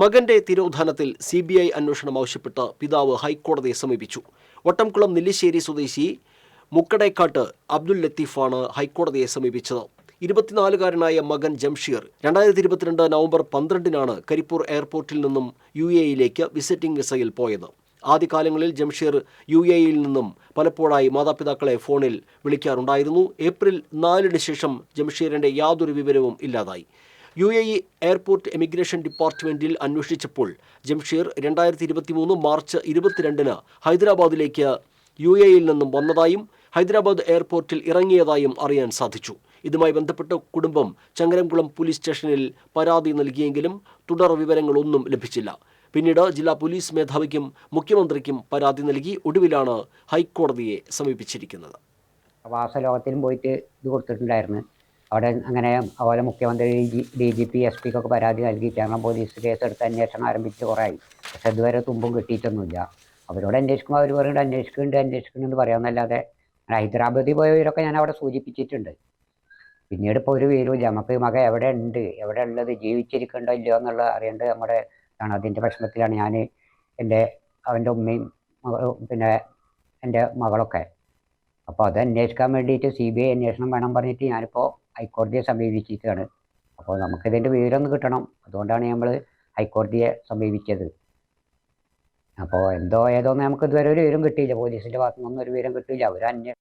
മകന്റെ തിരോധാനത്തിൽ C B I അന്വേഷണം ആവശ്യപ്പെട്ട് പിതാവ് ഹൈക്കോടതിയെ സമീപിച്ചു. വട്ടംകുളം നെല്ലിശ്ശേരി സ്വദേശി മുക്കടേക്കാട്ട് അബ്ദുൽ ലത്തീഫാണ് ഹൈക്കോടതിയെ സമീപിച്ചത്. ഇരുപത്തിനാലുകാരനായ മകൻ ജംഷീർ രണ്ടായിരത്തി ഇരുപത്തിരണ്ട് നവംബർ പന്ത്രണ്ടിനാണ് കരിപ്പൂർ എയർപോർട്ടിൽ നിന്നും യു എയിലേക്ക് വിസിറ്റിംഗ് വിസയിൽ പോയത്. ആദ്യകാലങ്ങളിൽ ജംഷീർ യു എയിൽ നിന്നും പലപ്പോഴായി മാതാപിതാക്കളെ ഫോണിൽ വിളിക്കാറുണ്ടായിരുന്നു. ഏപ്രിൽ നാലിന് ശേഷം ജംഷീറിന്റെ യാതൊരു വിവരവും ഇല്ലാതായി. U A E airport emigration ഡിപ്പാർട്ട്മെന്റിൽ അന്വേഷിച്ചപ്പോൾ ജംഷീർ രണ്ടായിരത്തി ഇരുപത്തി മൂന്ന് മാർച്ച് ഇരുപത്തിരണ്ടിന് ഹൈദരാബാദിലേക്ക് യു എ ഇയിൽ നിന്നും വന്നതായും ഹൈദരാബാദ് എയർപോർട്ടിൽ ഇറങ്ങിയതായും അറിയാൻ സാധിച്ചു. ഇതുമായി ബന്ധപ്പെട്ട കുടുംബം ചങ്ങരംകുളം പോലീസ് സ്റ്റേഷനിൽ പരാതി നൽകിയെങ്കിലും തുടർ വിവരങ്ങളൊന്നും ലഭിച്ചില്ല. പിന്നീട് ജില്ലാ പോലീസ് മേധാവിക്കും മുഖ്യമന്ത്രിക്കും പരാതി നൽകി ഒടുവിലാണ് ഹൈക്കോടതിയെ സമീപിച്ചിരിക്കുന്നത്. വാസലോകത്തിലും പോയിട്ട് ഇത് കൊടുത്തിട്ടുണ്ടായിരുന്നു. അവിടെ അങ്ങനെ അതുപോലെ മുഖ്യമന്ത്രി ഡി ജി പി എസ് പിക്കൊക്കെ പരാതി നൽകി. കേരളം പോലീസ് കേസെടുത്ത് അന്വേഷണം ആരംഭിച്ച് കുറേ പക്ഷെ ഇതുവരെ തുമ്പും കിട്ടിയിട്ടൊന്നുമില്ല. അവരോട് അന്വേഷിക്കുമ്പോൾ അവർ പറയുന്നുണ്ട് അന്വേഷിക്കുന്നുണ്ട് അന്വേഷിക്കുന്നുണ്ട് പറയാമെന്നല്ലാതെ ഹൈദരാബാദിൽ പോയവരൊക്കെ ഞാൻ അവിടെ സൂചിപ്പിച്ചിട്ടുണ്ട്. പിന്നീട് ഇപ്പോൾ ഒരു വിവരമില്ല നമുക്ക് മക എവിടെ ഉണ്ട്? എവിടെ ഉള്ളത്? ജീവിച്ചിരിക്കണ്ടോ ഇല്ലയോ എന്നുള്ളത് അറിയേണ്ടത് നമ്മുടെ ആണ് അതിന്റെ പ്രശ്നത്തിലാണ് ഞാൻ എന്റെ അവന്റെ ഉമ്മയും പിന്നെ എന്റെ മകളൊക്കെ. അപ്പോൾ അത് അന്വേഷിക്കാൻ വേണ്ടിയിട്ട് സി ബി ഐ അന്വേഷണം വേണം പറഞ്ഞിട്ട് ഞാനിപ്പോൾ ഹൈക്കോടതിയെ സമീപിച്ചിരിക്കുകയാണ്. അപ്പോൾ നമുക്കിതിന്റെ വിവരം ഒന്ന് കിട്ടണം. അതുകൊണ്ടാണ് നമ്മൾ ഹൈക്കോടതിയെ സമീപിച്ചത്. അപ്പോൾ എന്തോ ഏതോന്ന് നമുക്ക് ഇതുവരെ ഒരു വിവരം കിട്ടിയില്ല. പോലീസിന്റെ ഭാഗത്തു നിന്നൊന്നും ഒരു വിവരം കിട്ടിയില്ല. അവർ അന്വേഷണം